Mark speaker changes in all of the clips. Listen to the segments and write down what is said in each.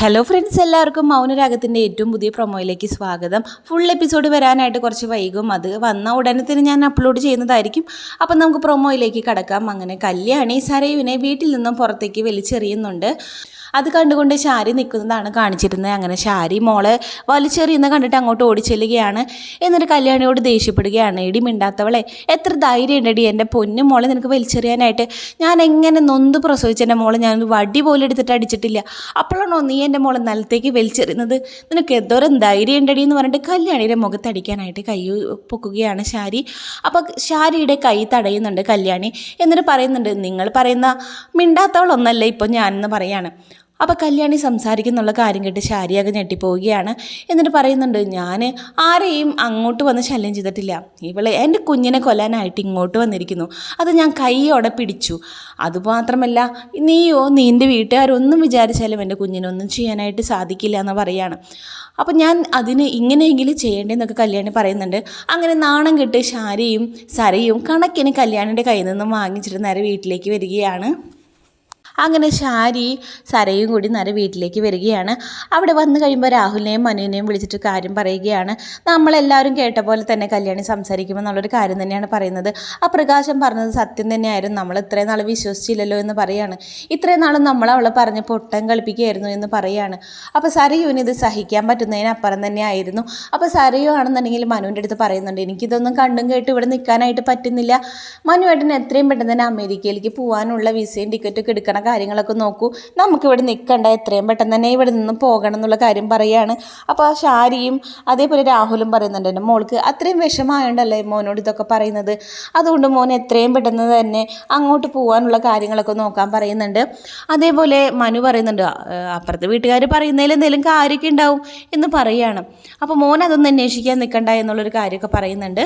Speaker 1: Hello friends എല്ലാവർക്കും മൗനരാഗത്തിന്റെ ഏറ്റവും പുതിയ പ്രൊമോയിലേക്ക് സ്വാഗതം. ഫുൾ എപ്പിസോഡ് വരാനായിട്ട് കുറച്ച് വൈകും. അത് വന്ന ഉടനെ തന്നെ ഞാൻ അപ്ലോഡ് ചെയ്യുന്നതായിരിക്കും. അപ്പം നമുക്ക് പ്രൊമോയിലേക്ക് കടക്കാം. അങ്ങനെ കല്യാണി സരയുവിനെ വീട്ടിൽ നിന്നും പുറത്തേക്ക് വലിച്ചെറിയുന്നുണ്ട്. അത് കണ്ടുകൊണ്ട് ശാരി നിൽക്കുന്നതാണ് കാണിച്ചിരുന്നത്. അങ്ങനെ ശാരി മോളെ വലിച്ചെറിയുന്ന കണ്ടിട്ട് അങ്ങോട്ട് ഓടിച്ചെല്ലുകയാണ്. എന്നിട്ട് കല്യാണിയോട് ദേഷ്യപ്പെടുകയാണ്. ഇടി മിണ്ടാത്തവളെ എത്ര ധൈര്യം ഉണ്ടടി എന്റെ പൊന്നും മോളെ നിനക്ക് വലിച്ചെറിയാനായിട്ട്. ഞാൻ എങ്ങനെ നൊന്ത് പ്രസവിച്ച എന്റെ മോളെ ഞാൻ വടി പോലും എടുത്തിട്ട് അടിച്ചിട്ടില്ല. അപ്പോഴാണോ നീ എന്റെ മോളെ നിലത്തേക്ക് വലിച്ചെറിയുന്നത്? നിനക്ക് എന്തോരം ധൈര്യം ഉണ്ടടി എന്ന് പറഞ്ഞിട്ട് കല്യാണിയുടെ മുഖത്തടിക്കാനായിട്ട് കൈ പൊക്കുകയാണ് ശാരി. അപ്പോൾ ശാരിയുടെ കൈ തടയുന്നുണ്ട് കല്യാണി. എന്നിട്ട് പറയുന്നുണ്ട് നിങ്ങൾ പറയുന്ന മിണ്ടാത്തവളൊന്നല്ല ഇപ്പോൾ ഞാനെന്ന് പറയാണ്. അപ്പോൾ കല്യാണി സംസാരിക്കുന്നുള്ള കാര്യം കേട്ട് ശാരിയാകെ ഞെട്ടിപ്പോവുകയാണ്. എന്നിട്ട് പറയുന്നുണ്ട് ഞാൻ ആരെയും അങ്ങോട്ട് വന്ന് ശല്യം ചെയ്തിട്ടില്ല. ഇവളെ എന്റെ കുഞ്ഞിനെ കൊല്ലാനായിട്ട് ഇങ്ങോട്ട് വന്നിരിക്കുന്നു. അത് ഞാൻ കൈയോടെ പിടിച്ചു. അതുമാത്രമല്ല നീയോ നീന്റെ വീട്ടുകാരൊന്നും വിചാരിച്ചാലും എന്റെ കുഞ്ഞിനൊന്നും ചെയ്യാനായിട്ട് സാധിക്കില്ല എന്ന് പറയുകയാണ് അപ്പം ഞാൻ അതിന് ഇങ്ങനെയെങ്കിലും ചെയ്യേണ്ടതെന്നൊക്കെ കല്യാണി പറയുന്നുണ്ട്. അങ്ങനെ നാണം കെട്ട് ശാരിയും സരയും കണക്കിന് കല്യാണിയുടെ കയ്യിൽ നിന്നും വാങ്ങിച്ചിട്ട് നേരെ വീട്ടിലേക്ക് വരികയാണ്. അങ്ങനെ ശാരി സരയും കൂടി നേരെ വീട്ടിലേക്ക് വരികയാണ്. അവിടെ വന്നു കഴിയുമ്പോൾ രാഹുലിനെയും മനുവിനെയും വിളിച്ചിട്ട് കാര്യം പറയുകയാണ്. നമ്മളെല്ലാവരും കേട്ട പോലെ തന്നെ കല്യാണി സംസാരിക്കുമെന്നുള്ളൊരു കാര്യം തന്നെയാണ് പറയുന്നത്. അപ്രകാശം പ്രകാശം പറഞ്ഞത് സത്യം തന്നെയായിരുന്നു. നമ്മൾ ഇത്രയും നാൾ വിശ്വസിച്ചില്ലല്ലോ എന്ന് പറയാണ്. ഇത്രയും നാളും നമ്മൾ അവളെ പറഞ്ഞ് പൊട്ടം കളിപ്പിക്കുകയായിരുന്നു എന്ന് പറയാണ്. അപ്പോൾ സരയുവിന് ഇത് സഹിക്കാൻ പറ്റുന്നതിനപ്പുറം തന്നെയായിരുന്നു അപ്പോൾ സരയു ആണെന്നുണ്ടെങ്കിൽ മനുവിന്റെ അടുത്ത് പറയുന്നുണ്ട് എനിക്കിതൊന്നും കണ്ടും കേട്ട് ഇവിടെ നിൽക്കാനായിട്ട് പറ്റുന്നില്ല. മനുവേട്ടൻ എത്രയും പെട്ടെന്ന് തന്നെ അമേരിക്കയിലേക്ക് പോകാനുള്ള വിസയും ടിക്കറ്റൊക്കെ എടുക്കണം കാര്യങ്ങളൊക്കെ നോക്കൂ. നമുക്കിവിടെ നിൽക്കണ്ട എത്രയും പെട്ടെന്ന് തന്നെ ഇവിടെ നിന്ന് പോകണം എന്നുള്ള കാര്യം പറയുകയാണ് അപ്പോൾ ആ ശാരിയും അതേപോലെ രാഹുലും പറയുന്നുണ്ട് എന്റെ മോൾക്ക് അത്രയും വിഷമമായോണ്ടല്ലേ മോനോട് ഇതൊക്കെ പറയുന്നത്? അതുകൊണ്ട് മോൻ എത്രയും പെട്ടെന്ന് തന്നെ അങ്ങോട്ട് പോകാനുള്ള കാര്യങ്ങളൊക്കെ നോക്കാൻ പറയുന്നുണ്ട്. അതേപോലെ മനു പറയുന്നുണ്ട് അപ്പുറത്തെ വീട്ടുകാർ പറയുന്നതിൽ എന്തെങ്കിലും കാര്യമൊക്കെ ഉണ്ടാവും എന്ന് പറയുകയാണ് അപ്പോൾ മോൻ അതൊന്നും അന്വേഷിക്കാൻ നിൽക്കണ്ട എന്നുള്ളൊരു കാര്യമൊക്കെ പറയുന്നുണ്ട്.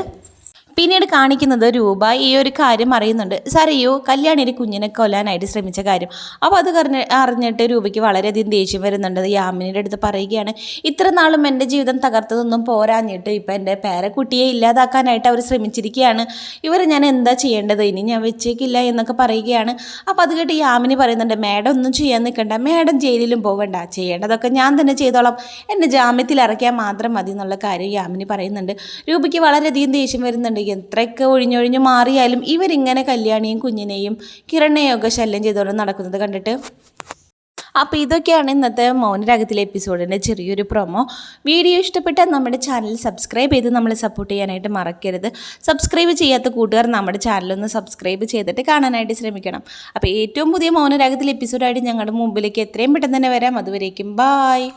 Speaker 1: പിന്നീട് കാണിക്കുന്നത് രൂപ ഈ ഒരു കാര്യം അറിയുന്നുണ്ട്. സാറിയോ കല്യാണി ഒരു കുഞ്ഞിനെ കൊല്ലാനായിട്ട് ശ്രമിച്ച കാര്യം. അപ്പോൾ അത് കറിഞ്ഞ് അറിഞ്ഞിട്ട് രൂപയ്ക്ക് വളരെയധികം ദേഷ്യം വരുന്നുണ്ട്. യാമിനിയുടെ അടുത്ത് പറയുകയാണ് ഇത്ര നാളും എന്റെ ജീവിതം തകർത്തതൊന്നും പോരാഞ്ഞിട്ട് ഇപ്പം എന്റെ പേരക്കുട്ടിയെ ഇല്ലാതാക്കാനായിട്ട് അവർ ശ്രമിച്ചിരിക്കുകയാണ്. ഇവർ ഞാൻ എന്താ ചെയ്യേണ്ടത്? ഇനി ഞാൻ വെച്ചേക്കില്ല എന്നൊക്കെ പറയുകയാണ്. അപ്പോൾ അത് കേട്ട് യാമിനി പറയുന്നുണ്ട് മേഡം ഒന്നും ചെയ്യാൻ നിൽക്കണ്ട. മേഡം ജയിലിലും പോകണ്ട ചെയ്യേണ്ടതൊക്കെ ഞാൻ തന്നെ ചെയ്തോളാം. എന്നെ ജാമ്യത്തിൽ ഇറക്കിയാൽ മാത്രം മതി എന്നുള്ള കാര്യം യാമിനി പറയുന്നുണ്ട്. രൂപയ്ക്ക് വളരെയധികം ദേഷ്യം വരുന്നുണ്ട്. എത്രയൊക്കെ ഒഴിഞ്ഞൊഴിഞ്ഞ് മാറിയാലും ഇവരിങ്ങനെ കല്യാണിയും കുഞ്ഞിനെയും കിരണയൊക്കെ ശല്യം ചെയ്തുകൊണ്ട് നടക്കുന്നത് കണ്ടിട്ട്. അപ്പോൾ ഇതൊക്കെയാണ് ഇന്നത്തെ മൗനരാഗത്തിലെ എപ്പിസോഡിന്റെ ചെറിയൊരു പ്രൊമോ വീഡിയോ ഇഷ്ടപ്പെട്ടാൽ നമ്മുടെ ചാനൽ സബ്സ്ക്രൈബ് ചെയ്ത് നമ്മളെ സപ്പോർട്ട് ചെയ്യാനായിട്ട് മറക്കരുത്. സബ്സ്ക്രൈബ് ചെയ്യാത്ത കൂട്ടുകാർ നമ്മുടെ ചാനലൊന്ന് സബ്സ്ക്രൈബ് ചെയ്തിട്ട് കാണാനായിട്ട് ശ്രമിക്കണം. അപ്പോൾ ഏറ്റവും പുതിയ മൗനരാഗത്തിലെ എപ്പിസോഡായിട്ട് ഞങ്ങളുടെ മുമ്പിലേക്ക് എത്രയും പെട്ടെന്ന് തന്നെ വരാം. അതുവരേക്കും ബായ്